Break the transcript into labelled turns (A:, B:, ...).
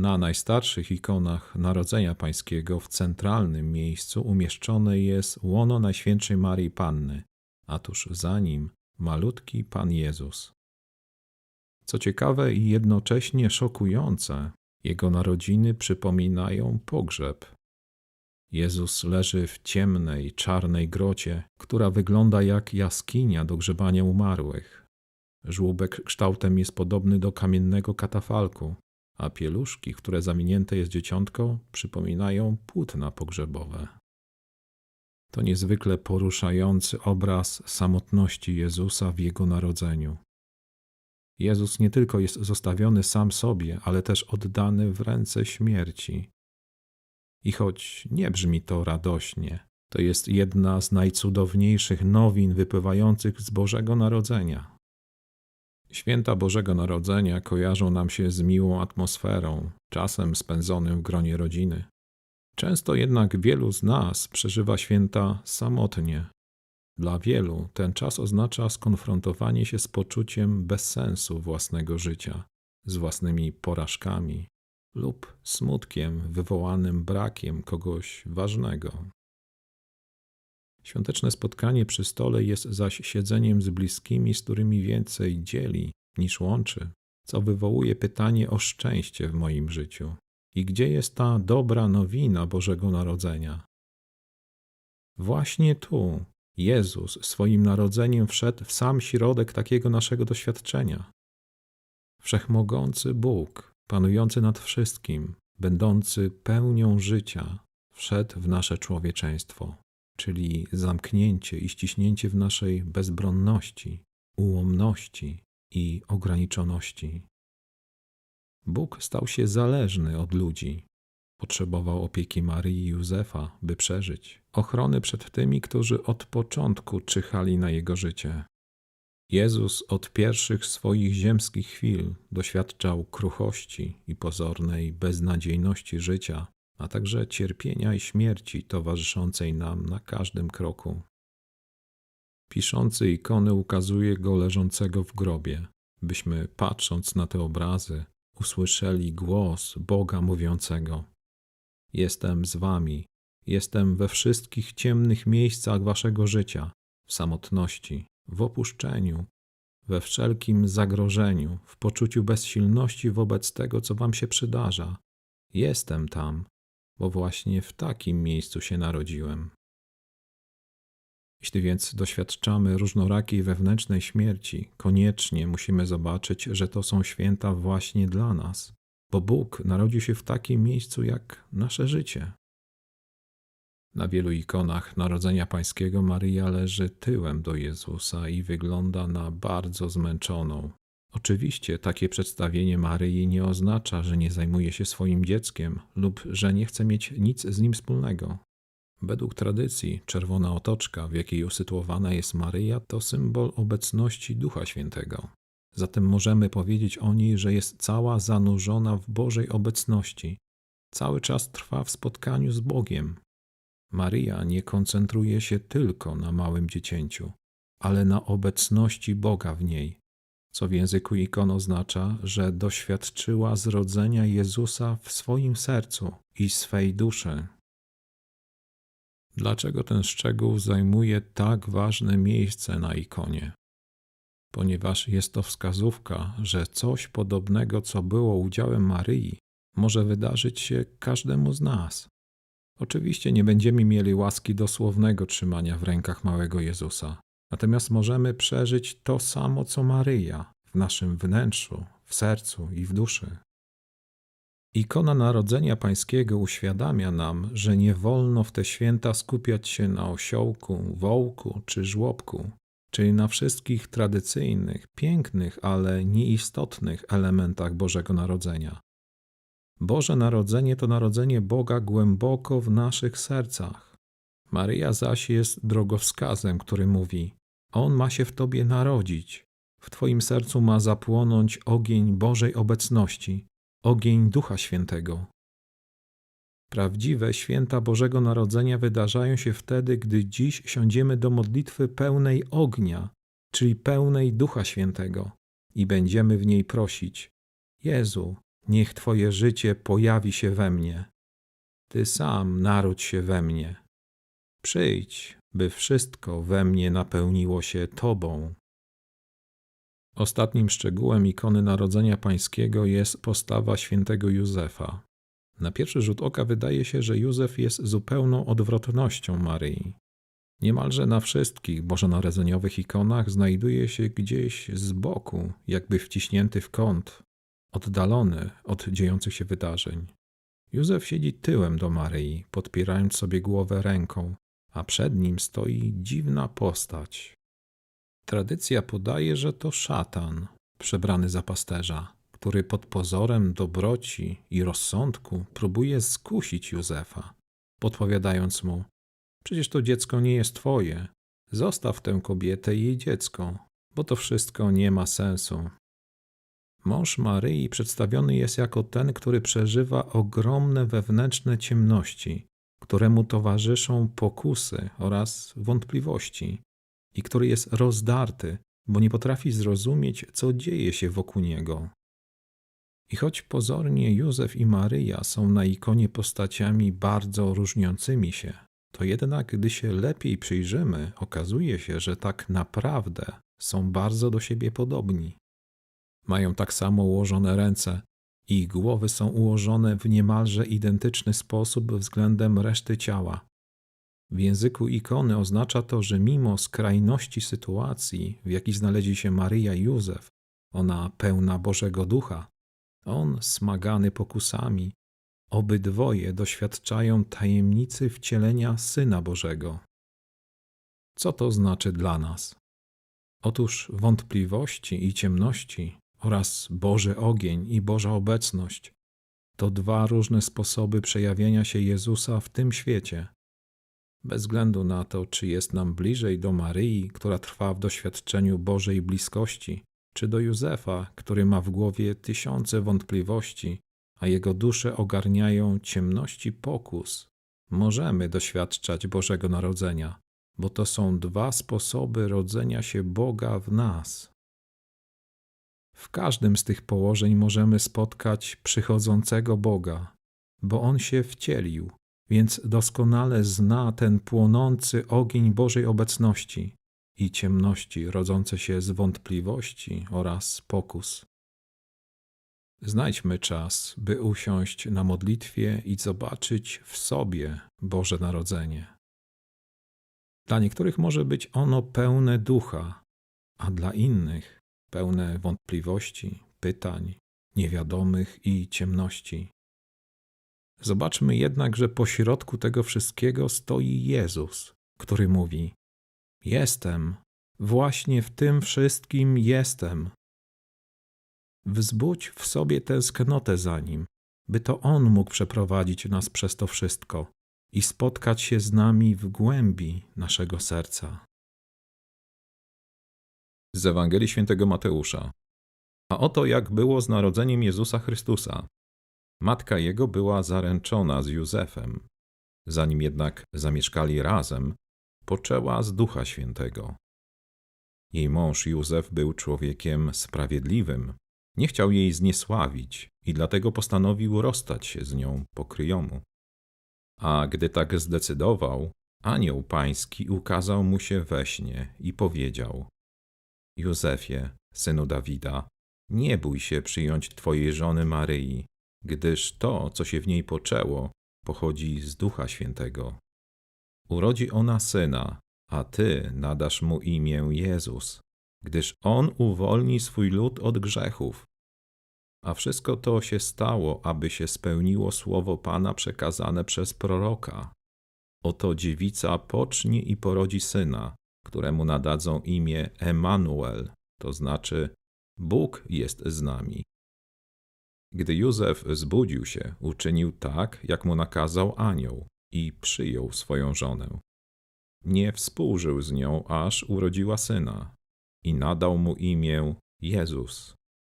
A: Na najstarszych ikonach Narodzenia Pańskiego w centralnym miejscu umieszczone jest łono Najświętszej Marii Panny, a tuż za nim malutki Pan Jezus. Co ciekawe i jednocześnie szokujące, jego narodziny przypominają pogrzeb. Jezus leży w ciemnej, czarnej grocie, która wygląda jak jaskinia do grzebania umarłych. Żłóbek kształtem jest podobny do kamiennego katafalku, a pieluszki, które zawinięte jest dzieciątko, przypominają płótna pogrzebowe. To niezwykle poruszający obraz samotności Jezusa w Jego narodzeniu. Jezus nie tylko jest zostawiony sam sobie, ale też oddany w ręce śmierci. I choć nie brzmi to radośnie, to jest jedna z najcudowniejszych nowin wypływających z Bożego Narodzenia. Święta Bożego Narodzenia kojarzą nam się z miłą atmosferą, czasem spędzonym w gronie rodziny. Często jednak wielu z nas przeżywa święta samotnie. Dla wielu ten czas oznacza skonfrontowanie się z poczuciem bezsensu własnego życia, z własnymi porażkami lub smutkiem wywołanym brakiem kogoś ważnego. Świąteczne spotkanie przy stole jest zaś siedzeniem z bliskimi, z którymi więcej dzieli niż łączy, co wywołuje pytanie o szczęście w moim życiu. I gdzie jest ta dobra nowina Bożego Narodzenia? Właśnie tu Jezus swoim narodzeniem wszedł w sam środek takiego naszego doświadczenia. Wszechmogący Bóg, panujący nad wszystkim, będący pełnią życia, wszedł w nasze człowieczeństwo czyli zamknięcie i ściśnięcie w naszej bezbronności, ułomności i ograniczoności. Bóg stał się zależny od ludzi. Potrzebował opieki Marii i Józefa, by przeżyć, ochrony przed tymi, którzy od początku czyhali na jego życie. Jezus od pierwszych swoich ziemskich chwil doświadczał kruchości i pozornej beznadziejności życia, a także cierpienia i śmierci towarzyszącej nam na każdym kroku. Piszący ikony ukazuje go leżącego w grobie, byśmy patrząc na te obrazy usłyszeli głos Boga mówiącego: Jestem z wami, jestem we wszystkich ciemnych miejscach waszego życia, w samotności, w opuszczeniu, we wszelkim zagrożeniu, w poczuciu bezsilności wobec tego, co wam się przydarza. Jestem tam, bo właśnie w takim miejscu się narodziłem. Jeśli więc doświadczamy różnorakiej wewnętrznej śmierci, koniecznie musimy zobaczyć, że to są święta właśnie dla nas, bo Bóg narodził się w takim miejscu jak nasze życie. Na wielu ikonach Narodzenia Pańskiego Maryja leży tyłem do Jezusa i wygląda na bardzo zmęczoną, Oczywiście takie przedstawienie Maryi nie oznacza, że nie zajmuje się swoim dzieckiem lub że nie chce mieć nic z nim wspólnego. Według tradycji czerwona otoczka, w jakiej usytuowana jest Maryja, to symbol obecności Ducha Świętego. Zatem możemy powiedzieć o niej, że jest cała zanurzona w Bożej obecności, cały czas trwa w spotkaniu z Bogiem. Maryja nie koncentruje się tylko na małym dziecięciu, ale na obecności Boga w niej co w języku ikon oznacza, że doświadczyła zrodzenia Jezusa w swoim sercu i swej duszy. Dlaczego ten szczegół zajmuje tak ważne miejsce na ikonie? Ponieważ jest to wskazówka, że coś podobnego, co było udziałem Maryi, może wydarzyć się każdemu z nas. Oczywiście nie będziemy mieli łaski dosłownego trzymania w rękach małego Jezusa, Natomiast możemy przeżyć to samo, co Maryja w naszym wnętrzu, w sercu i w duszy. Ikona Narodzenia Pańskiego uświadamia nam, że nie wolno w te święta skupiać się na osiołku, wołku czy żłobku, czyli na wszystkich tradycyjnych, pięknych, ale nieistotnych elementach Bożego Narodzenia. Boże Narodzenie to narodzenie Boga głęboko w naszych sercach. Maryja zaś jest drogowskazem, który mówi: on ma się w Tobie narodzić. W Twoim sercu ma zapłonąć ogień Bożej obecności, ogień Ducha Świętego. Prawdziwe święta Bożego Narodzenia wydarzają się wtedy, gdy dziś siądziemy do modlitwy pełnej ognia, czyli pełnej Ducha Świętego, i będziemy w niej prosić: Jezu, niech Twoje życie pojawi się we mnie. Ty sam naródź się we mnie. Przyjdź, by wszystko we mnie napełniło się Tobą. Ostatnim szczegółem ikony Narodzenia Pańskiego jest postawa świętego Józefa. Na pierwszy rzut oka wydaje się, że Józef jest zupełną odwrotnością Maryi. Niemalże na wszystkich bożonarodzeniowych ikonach znajduje się gdzieś z boku, jakby wciśnięty w kąt, oddalony od dziejących się wydarzeń. Józef siedzi tyłem do Maryi, podpierając sobie głowę ręką, a przed nim stoi dziwna postać. Tradycja podaje, że to szatan, przebrany za pasterza, który pod pozorem dobroci i rozsądku próbuje skusić Józefa, podpowiadając mu: Przecież to dziecko nie jest twoje. Zostaw tę kobietę i jej dziecko, bo to wszystko nie ma sensu. Mąż Maryi przedstawiony jest jako ten, który przeżywa ogromne wewnętrzne ciemności, któremu towarzyszą pokusy oraz wątpliwości, i który jest rozdarty, bo nie potrafi zrozumieć, co dzieje się wokół niego. I choć pozornie Józef i Maryja są na ikonie postaciami bardzo różniącymi się, to jednak, gdy się lepiej przyjrzymy, okazuje się, że tak naprawdę są bardzo do siebie podobni. Mają tak samo ułożone ręce, ich głowy są ułożone w niemalże identyczny sposób względem reszty ciała. W języku ikony oznacza to, że mimo skrajności sytuacji, w jakiej znaleźli się Maryja i Józef, ona pełna Bożego Ducha, on smagany pokusami, obydwoje doświadczają tajemnicy wcielenia Syna Bożego. Co to znaczy dla nas? Otóż wątpliwości i ciemności oraz Boży ogień i Boża obecność to dwa różne sposoby przejawienia się Jezusa w tym świecie. Bez względu na to, czy jest nam bliżej do Maryi, która trwa w doświadczeniu Bożej bliskości, czy do Józefa, który ma w głowie tysiące wątpliwości, a jego duszę ogarniają ciemności pokus, możemy doświadczać Bożego Narodzenia, bo to są dwa sposoby rodzenia się Boga w nas. W każdym z tych położeń możemy spotkać przychodzącego Boga, bo On się wcielił, więc doskonale zna ten płonący ogień Bożej obecności i ciemności rodzące się z wątpliwości oraz pokus. Znajdźmy czas, by usiąść na modlitwie i zobaczyć w sobie Boże Narodzenie. Dla niektórych może być ono pełne ducha, a dla innych pełne wątpliwości, pytań, niewiadomych i ciemności. Zobaczmy jednak, że pośrodku tego wszystkiego stoi Jezus, który mówi: Jestem, właśnie w tym wszystkim jestem. Wzbudź w sobie tęsknotę za nim, by to on mógł przeprowadzić nas przez to wszystko i spotkać się z nami w głębi naszego serca. Z Ewangelii Świętego Mateusza. A oto jak było z narodzeniem Jezusa Chrystusa. Matka jego była zaręczona z Józefem. Zanim jednak zamieszkali razem, poczęła z Ducha Świętego. Jej mąż Józef był człowiekiem sprawiedliwym, nie chciał jej zniesławić i dlatego postanowił rozstać się z nią po kryjomu. A gdy tak zdecydował, anioł pański ukazał mu się we śnie i powiedział: Józefie, synu Dawida, nie bój się przyjąć twojej żony Maryi, gdyż to, co się w niej poczęło, pochodzi z Ducha Świętego. Urodzi ona syna, a ty nadasz mu imię Jezus, gdyż on uwolni swój lud od grzechów. A wszystko to się stało, aby się spełniło słowo Pana przekazane przez proroka. Oto dziewica pocznie i porodzi syna, któremu nadadzą imię Emanuel, to znaczy Bóg jest z nami. Gdy Józef zbudził się, uczynił tak, jak mu nakazał anioł i przyjął swoją żonę. Nie współżył z nią, aż urodziła syna i nadał mu imię Jezus.